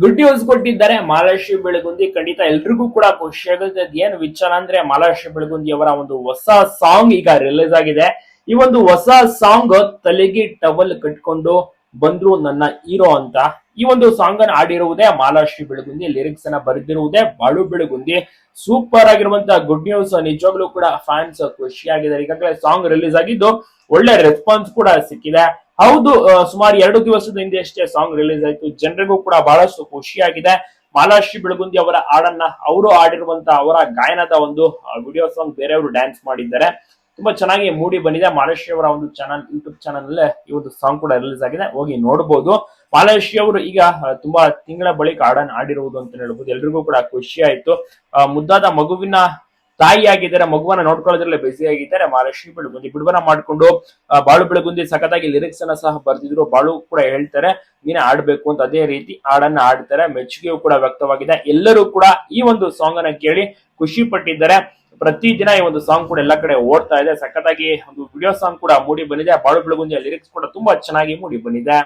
Good news ಕೊಟ್ಟಿದ್ದಾರೆ ಮಾಲಾಶ್ರೀ ಬೆಳಗುಂದಿ ಖಂಡಿತ ಎಲ್ರಿಗೂ ಕೂಡ ಖುಷಿ ಆಗುತ್ತೆ ಏನು ವಿಚಾರ ಅಂದ್ರೆ ಮಾಲಾಶ್ರೀ ಬೆಳಗುಂದಿ ಅವರ ಒಂದು ಹೊಸ ಸಾಂಗ್ ಈಗ ರಿಲೀಸ್ ಆಗಿದೆ. ಈ ಒಂದು ಹೊಸ ಸಾಂಗ್ ತಲೆಗೆ ಟವಲ್ ಕಟ್ಕೊಂಡು ಬಂದ್ರು ನನ್ನ ಹೀರೋ ಅಂತ. ಈ ಒಂದು ಸಾಂಗ್ ಅನ್ನು ಆಡಿರುವುದೇ ಮಾಲಾಶ್ರೀ ಬೆಳಗುಂದಿ. ಲಿರಿಕ್ಸ್ ಅನ್ನ ಬರೆದಿರುವುದೇ ಬಾಳು ಬೆಳಗುಂದಿ. ಸೂಪರ್ ಆಗಿರುವಂತಹ ಗುಡ್ ನ್ಯೂಸ್ ನಿಜವಾಗ್ಲೂ ಕೂಡ ಫ್ಯಾನ್ಸ್ ಖುಷಿಯಾಗಿದ್ದಾರೆ. ಈಗಾಗಲೇ ಸಾಂಗ್ ರಿಲೀಸ್ ಆಗಿದ್ದು ಒಳ್ಳೆ ರೆಸ್ಪಾನ್ಸ್ ಕೂಡ ಸಿಕ್ಕಿದೆ. ಹೌದು ಸುಮಾರು ಎರಡು ದಿವಸದ ಹಿಂದೆ ಅಷ್ಟೇ ಸಾಂಗ್ ರಿಲೀಸ್ ಆಯ್ತು. ಜನರಿಗೂ ಕೂಡ ಬಹಳಷ್ಟು ಖುಷಿಯಾಗಿದೆ. ಮಾಲಾಶ್ರೀ ಬೆಳಗುಂದಿ ಅವರ ಹಾಡನ್ನ ಅವರು ಆಡಿರುವಂತ ಅವರ ಗಾಯನದ ಒಂದು ವಿಡಿಯೋ ಸಾಂಗ್ ಬೇರೆಯವರು ಡ್ಯಾನ್ಸ್ ಮಾಡಿದ್ದಾರೆ. ತುಂಬಾ ಚೆನ್ನಾಗಿ ಮೂಡಿ ಬಂದಿದೆ. ಮಾಲಾಶ್ರೀ ಅವರ ಒಂದು ಚಾನಲ್ ಯೂಟ್ಯೂಬ್ ಚಾನಲ್ ಅಲ್ಲೇ ಈ ಒಂದು ಸಾಂಗ್ ಕೂಡ ರಿಲೀಸ್ ಆಗಿದೆ. ಹೋಗಿ ನೋಡಬಹುದು ಮಾಲಾಶ್ರೀ ಅವರು ಈಗ ತುಂಬಾ ತಿಂಗಳ ಬಳಿಕ ಹಾಡನ್ನ ಆಡಿರುವುದು ಅಂತ ಹೇಳ್ಬೋದು. ಎಲ್ರಿಗೂ ಕೂಡ ಖುಷಿ ಆಯ್ತು. ಮುದ್ದಾದ ಮಗುವಿನ ತಾಯಿ ಆಗಿದ್ದಾರೆ ಮಗುವನ್ನ ನೋಡ್ಕೊಳ್ಳೋದ್ರಲ್ಲೇ ಬಿಸಿ ಆಗಿದ್ದಾರೆ ಮಹಾಲಕ್ಷ್ಮಿ ಬೆಳಗುಂದಿ ಬಿಡುಗಡೆ ಮಾಡ್ಕೊಂಡು ಬಾಳು ಬೆಳಗುಂದಿ ಸಖತ್ತಾಗಿ ಲಿರಿಕ್ಸ್ ಅನ್ನ ಸಹ ಬರ್ತಿದ್ರು ಬಾಳು ಕೂಡ ಹೇಳ್ತಾರೆ, ನೀನೇ ಆಡ್ಬೇಕು ಅಂತ ಅದೇ ರೀತಿ ಹಾಡನ್ನ ಆಡ್ತಾರೆ ಮೆಚ್ಚುಗೆಯೂ ಕೂಡ ವ್ಯಕ್ತವಾಗಿದೆ. ಎಲ್ಲರೂ ಕೂಡ ಈ ಒಂದು ಸಾಂಗ್ ಅನ್ನ ಕೇಳಿ ಖುಷಿ ಪಟ್ಟಿದ್ದಾರೆ. ಪ್ರತಿ ದಿನ ಈ ಒಂದು ಸಾಂಗ್ ಕೂಡ ಎಲ್ಲಾ ಕಡೆ ಓಡ್ತಾ ಇದೆ. ಸಖತ್ತಾಗಿ ಒಂದು ವಿಡಿಯೋ ಸಾಂಗ್ ಕೂಡ ಮೂಡಿ ಬಂದಿದೆ. ಬಾಳು ಬೆಳಗುಂದಿಯ ಲಿರಿಕ್ಸ್ ಕೂಡ ತುಂಬಾ ಚೆನ್ನಾಗಿ ಮೂಡಿ ಬಂದಿದೆ.